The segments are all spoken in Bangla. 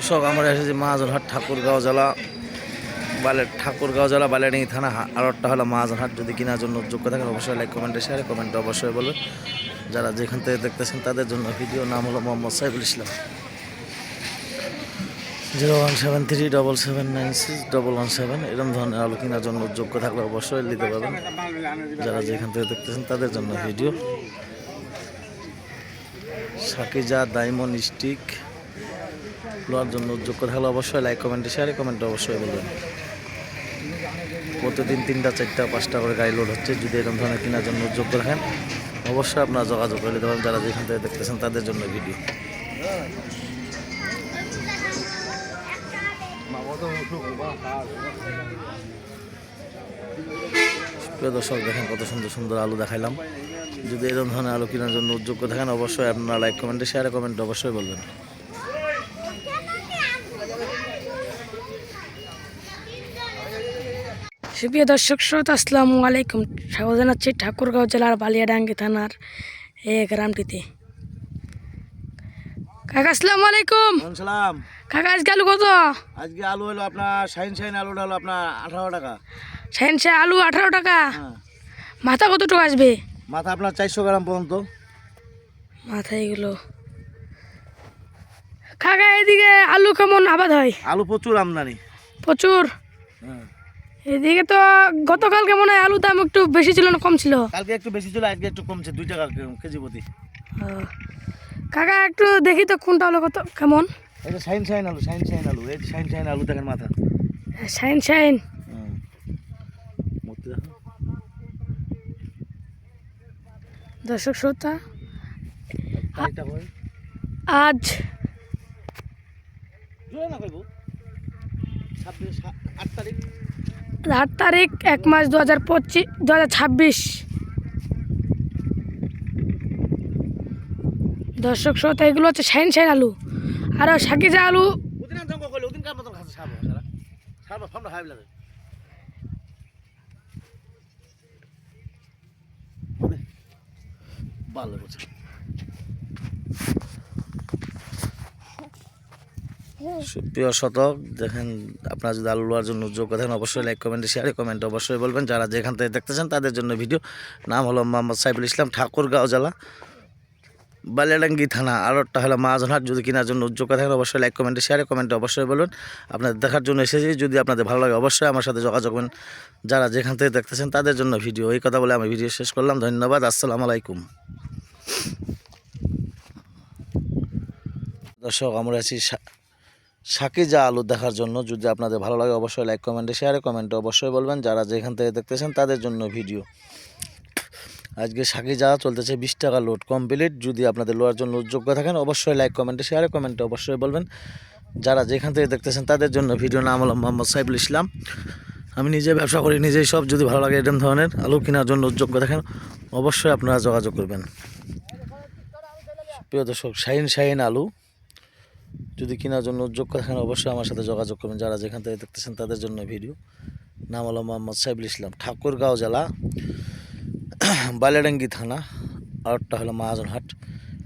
দর্শক আমরা এসেছি মহাজনহাট ঠাকুরগাঁও জেলা বালে ঠাকুরগাঁও জেলা বালিয়াডাঙ্গি থানা আর একটা হলো মহাজনহাট যদি কেনার জন্য যোগ্য থাকেন, অবশ্যই লাইক কমেন্টে শেয়ারে কমেন্টে অবশ্যই বলবেন। যারা যেখান থেকে দেখতেছেন, তাদের জন্য ভিডিও নাম হলো Mohammad Saiful Islam. Zero one seven three double seven nine six double one seven এরকম ধরনের আলু কেনার জন্য যোগ্য থাকলে অবশ্যই নিতে পারবেন। যারা যেখান থেকে দেখতেছেন, তাদের জন্য ভিডিও সাকিজা, ডায়মন্ড স্টিক লোয়ার জন্য যোগ্য থাকলে অবশ্যই লাইক কমেন্টে শেয়ারে কমেন্টে অবশ্যই বলবেন। প্রতিদিন তিনটা, চারটা, পাঁচটা করে গাড়ি লোড হচ্ছে, যদি এরকম ধরনের কেনার জন্য যোগ্য থাকেন অবশ্যই আপনারা যোগাযোগ করে পারেন, যারা যেখান থেকে দেখতেছেন তাদের জন্য ভিডিও প্রিয় দর্শক, দেখেন কত সুন্দর সুন্দর আলু দেখাইলাম। যদি এরকম ধরনের আলু কেনার জন্য যোগ্য থাকেন, অবশ্যই আপনারা লাইক কমেন্টে শেয়ারে কমেন্ট অবশ্যই বলবেন। সুপ্রিয় দর্শক শ্রোতা আসসালামু আলাইকুম। স্বাগত জানাচ্ছি ঠাকুরগাঁও জেলার বালিয়াডাঙ্গি থানার এই গ্রামটিতে। কাকা আসসালামু আলাইকুম। সালাম কাকা আজকে আলু কত? আজকে আলু হলো আপনার শাইন শাইন আলুটা হলো আপনার আঠারো টাকা। সাইনসে আলু আঠারো টাকা? হ্যাঁ। মাথা কতটুকু আসবে? মাথা আপনার চারশো গ্রাম পর্যন্ত। মাথা এগুলো। কাকা এদিকে আলু কেমন আবাদ হয়? আলু প্রচুর আমদানি। প্রচুর? হ্যাঁ। এদিকে তো গতকালকে মনে হয় আলুর দাম একটু বেশি ছিল না কম ছিল। কালকে একটু বেশি ছিল আজকে একটু কমছে দুই টাকা কেজি প্রতি। কাকা একটু দেখি তো কোনটা হলো কত কেমন? এটা শাইন শাইন আলু শাইন শাইন আলু এই শাইন শাইন আলু দেখেন মাথা। সাইন সাইন। দর্শক শ্রোতা? আজ? আট তারিখ। আট তারিখ এক মাস দু হাজার পঁচিশ, দু হাজার ছাব্বিশ। দর্শক শ্রোতা, এগুলো হচ্ছে সাইন সাইন আলু। আর সাকিজা আলু ওদিন বলছে সুপ্রিয় শতক দেখেন আপনারা যদি আলু লোয়ার জন্য যোগ্য থাকেন, অবশ্যই লাইক কমেন্টে শেয়ারে কমেন্ট অবশ্যই বলবেন। যারা যেখান থেকে দেখতেছেন, তাদের জন্য ভিডিও নাম হলো মোহাম্মদ সাইফুল ইসলাম, ঠাকুরগাঁও জেলা, বালিয়াডাঙ্গি থানা। আর একটা হলো মাঝনহাট। যদি কেনার জন্য যোগ্য থাকেন, অবশ্যই লাইক কমেন্টে শেয়ারে কমেন্টে অবশ্যই বলবেন। আপনাদের দেখার জন্য এসেছি। যদি আপনাদের ভালো লাগে, অবশ্যই আমার সাথে যোগাযোগ করবেন। যারা যেখান থেকে দেখতেছেন, তাদের জন্য ভিডিও এই কথা বলে আমি ভিডিও শেষ করলাম। ধন্যবাদ। আসসালামু আলাইকুম। দর্শক, আমরা আছি সাকিজা আলু দেখার জন্য যদি আপনাদের ভালো লাগে, অবশ্যই লাইক কমেন্টে শেয়ারে কমেন্টে অবশ্যই বলবেন। যারা যেখান থেকে দেখতেছেন, তাদের জন্য ভিডিও আজকে সাকিজা চলতেছে বিশ টাকা লোড কমপ্লিট যদি আপনাদের লোয়ার জন্য যোগ্য থাকেন, অবশ্যই লাইক কমেন্টে শেয়ারে কমেন্টে অবশ্যই বলবেন। যারা যেখান থেকে দেখতেছেন, তাদের জন্য ভিডিও নাম হলো মোহাম্মদ সাইফুল ইসলাম। আমি নিজে ব্যবসা করি, নিজেই সব যদি ভালো লাগে এরকম ধরনের আলু কেনার জন্য যোগ্য থাকেন, অবশ্যই আপনারা যোগাযোগ করবেন। প্রিয় দর্শক, শাহিন শাহিন আলু যদি কেনার জন্য যোগ্য থাকেন অবশ্যই আমার সাথে যোগাযোগ করবেন। যারা যেখান থেকে দেখতেছেন, তাদের জন্য ভিডিও। নাম হলো মোহাম্মদ সাইফুল ইসলাম, ঠাকুরগাঁও জেলা, বালিয়াডাঙ্গি থানা। আরটা হলো মহাজনহাট।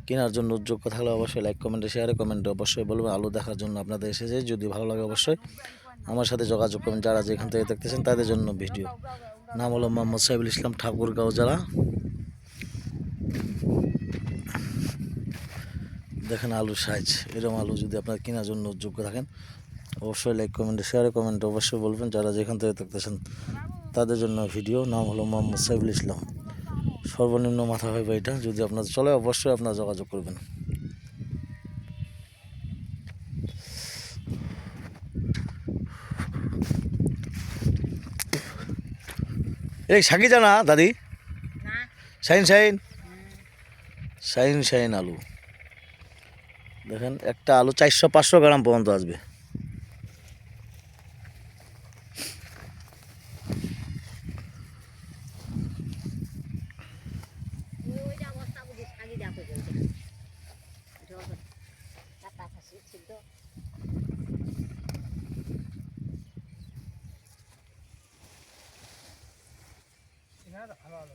কেনার জন্য যোগ্য থাকলে অবশ্যই লাইক কমেন্টে শেয়ারে কমেন্টে অবশ্যই বলবেন। আলু দেখার জন্য আপনাদের এসেছে, যদি ভালো লাগে অবশ্যই আমার সাথে যোগাযোগ করবেন। যারা যেখান থেকে দেখতেছেন, তাদের জন্য ভিডিও। নাম হলো মোহাম্মদ সাইফুল ইসলাম, ঠাকুরগাঁও জেলা। দেখেন আলুর সাইজ এরকম আলু যদি আপনার কেনার জন্য যোগ্য থাকেন অবশ্যই লাইক কমেন্ট শেয়ারে কমেন্ট অবশ্যই বলবেন। যারা যেখান থেকে দেখতেছেন তাদের জন্য ভিডিও নাম হলো মোহাম্মদ সাইফুল ইসলাম। সর্বনিম্ন মাথা হবে এটা যদি আপনার চলে অবশ্যই আপনার যোগাযোগ করবেন। এই সাকি জানা দাদি? শাইন শাইন শাইন শাইন আলু। দেখেন একটা আলু চারশো পাঁচশো গ্রাম পর্যন্ত আসবে। ভালো